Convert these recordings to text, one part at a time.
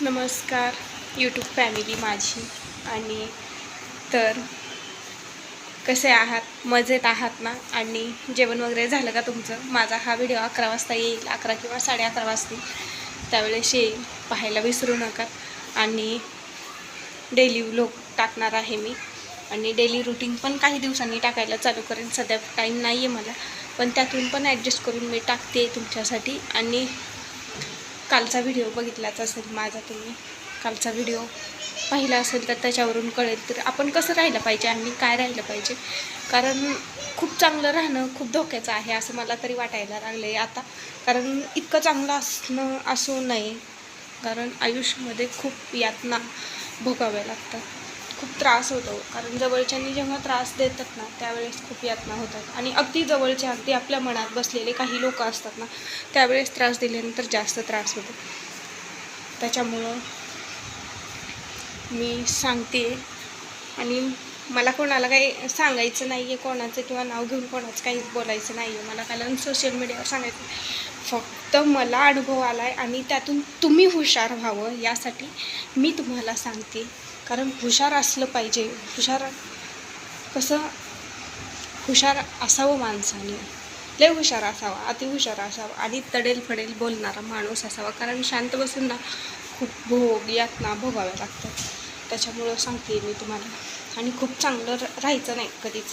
नमस्कार YouTube family माझी. आणि तर कसे आहात? मजेत आहात ना? आणि जेवण वगैरे झालं का तुमचं? माझा हा व्हिडिओ अकरा वाजता येईल. अकरा किंवा साडे अकरा वाजतील. त्यावेळेस येईल. पाहायला विसरू नका. आणि डेली व्लॉग टाकणार आहे मी. आणि डेली रुटीन पण काही दिवसांनी टाकायला चालू करेन. सध्या टाईम नाही आहे मला. पण त्यातून पण ॲडजस्ट करून मी टाकते तुमच्यासाठी. आणि कालचा व्हिडिओ बघितलाच असेल माझा तुम्ही. कालचा व्हिडिओ पाहिला असेल तर त्याच्यावरून कळेल. तर आपण कसं राहिलं पाहिजे आणि काय राहिलं पाहिजे? कारण खूप चांगलं राहणं खूप धोक्याचं आहे असं मला तरी वाटायला लागलं आहे आता. कारण इतकं चांगलं असणं असू नये कारण आयुष्यामध्ये खूप यातना भोगाव्या लागतात. खूप त्रास होतो. कारण जवळच्यांनी जेव्हा त्रास देतात ना त्यावेळेस खूप यातना होतात. आणि अगदी जवळचे अगदी आपल्या मनात बसलेले काही लोक असतात ना त्यावेळेस त्रास दिल्यानंतर जास्त त्रास होतो. त्याच्यामुळं मी सांगते. आणि मला कोणाला काही सांगायचं नाही आहे कोणाचं किंवा नाव घेऊन कोणाचं काहीच बोलायचं नाही आहे मला कारण सोशल मीडियावर सांगायचं फक्त मला अनुभव आला आहे आणि त्यातून तुम्ही हुशार व्हावं यासाठी मी तुम्हाला सांगते. कारण हुशार असलं पाहिजे. हुशार कसं? हुशार असावं माणसाने. लय हुशार असावा अतिहुशार असावा आणि तडेल फडेल बोलणारा माणूस असावा. कारण शांत बसून ना खूप भोग यातना भोगाव्या लागतात. त्याच्यामुळं सांगते मी तुम्हाला. आणि खूप चांगलं र- राहायचं नाही कधीच.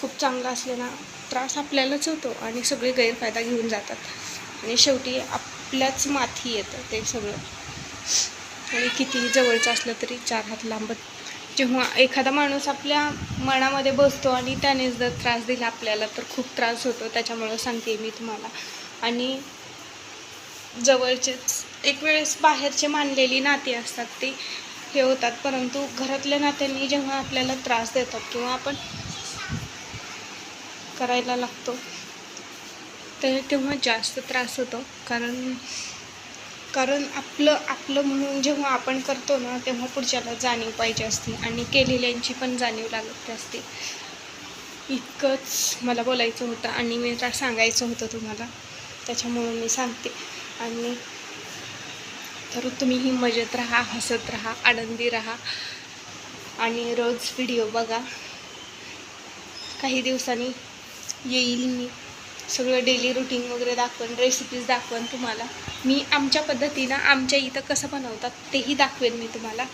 खूप चांगलं असले ना त्रास आपल्यालाच होतो आणि सगळे गैरफायदा घेऊन जातात. आणि शेवटी आपल्याच माथी येतं ते सगळं. आणि कितीही जवळचं असलं तरी चार हात लांबत जेव्हा एखादा माणूस आपल्या मनामध्ये बसतो आणि त्यानेच जर त्रास दिला आपल्याला तर खूप त्रास होतो. त्याच्यामुळं सांगते मी तुम्हाला. आणि जवळचेच एक वेळेस बाहेरचे मानलेली नाती असतात ते हे होतात. परंतु घरातल्या नात्यांनी जेव्हा आपल्याला त्रास देतात किंवा आपण करायला लागतो तर तेव्हा जास्त त्रास होतो. कारण कारण आपलं आपलं म्हणून जेव्हा आपण करतो ना तेव्हा पुढच्याला जाणीव पाहिजे असते आणि केलेल्यांची पण जाणीव लागत असते. इतकंच मला बोलायचं होतं आणि मी सांगायचं होतं तुम्हाला. त्याच्यामुळं मी सांगते. आणि तर तुम्हीही मजेत राहा हसत राहा आनंदी राहा. आणि रोज व्हिडिओ बघा. काही दिवसांनी येईल मी. सगळं डेली रुटीन वगैरे दाखवेन रेसिपीज दाखवेन तुम्हाला. मी आमच्या पद्धतीनं आमच्या इथं कसं बनवतात तेही दाखवेन मी तुम्हाला.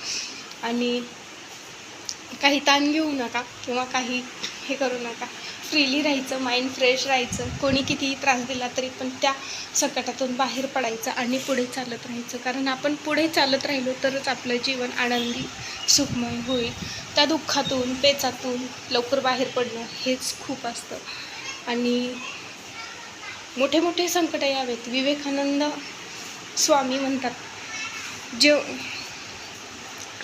आणि काही ताण घेऊ नका किंवा काही हे करू नका. फ्रीली राहायचं माइंड फ्रेश राहायचं. कोणी कितीही त्रास दिला तरी पण त्या संकटातून बाहेर पडायचं आणि पुढे चालत राहायचं. कारण आपण पुढे चालत राहिलो तरच आपलं जीवन आनंदी सुखमय होईल. त्या दुःखातून पेचातून लवकर बाहेर पडणं हेच खूप असतं. आणि मोठे मोठे संकट यावेत. विवेकानंद स्वामी म्हणतात जे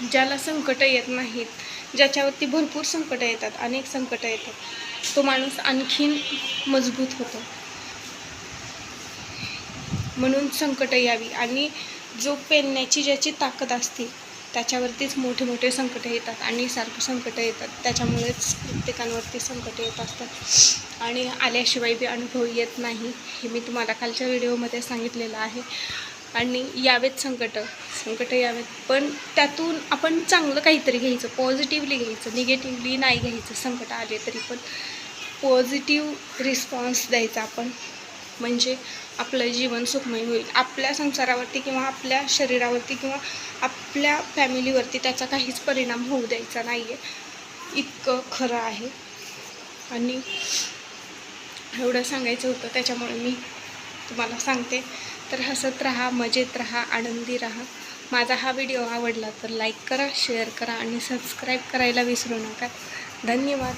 ज्याला संकट येत नाहीत ज्याच्यावरती भरपूर संकट येतात अनेक संकट येतात तो माणूस आणखीन मजबूत होतो. म्हणून संकट यावी आणि जो पेलण्याची ज्याची ताकद असते त्याच्यावरतीच मोठे मोठे संकट येतात आणि सारखं संकट येतात. त्याच्यामुळेच प्रत्येकांवरती संकट येत असतात. आणि आल्याशिवाय बी अनुभव येत नाही हे मी तुम्हाला कालच्या व्हिडिओमध्ये सांगितलेलं आहे. आणि यावेत संकट संकट यावेत. पण त्यातून आपण चांगलं काहीतरी घ्यायचं पॉझिटिव्हली घ्यायचं निगेटिव्हली नाही घ्यायचं संकट आले तरी पण पॉझिटिव्ह रिस्पॉन्स द्यायचा आपण. म्हणजे आपलं जीवन सुखमय होईल. आपल्या संसारावरती किंवा आपल्या शरीरावरती किंवा आपल्या फॅमिलीवरती त्याचा काहीच परिणाम होऊ द्यायचा नाही आहे इतकं खरं आहे. आणि एवढं सांगायचं होतं त्याच्यामुळे मी तुम्हाला सांगते. तर हसत राहा मजेत राहा आनंदी राहा. माझा हा व्हिडिओ आवडला तर लाईक करा शेअर करा आणि सबस्क्राईब करायला विसरू नका. धन्यवाद.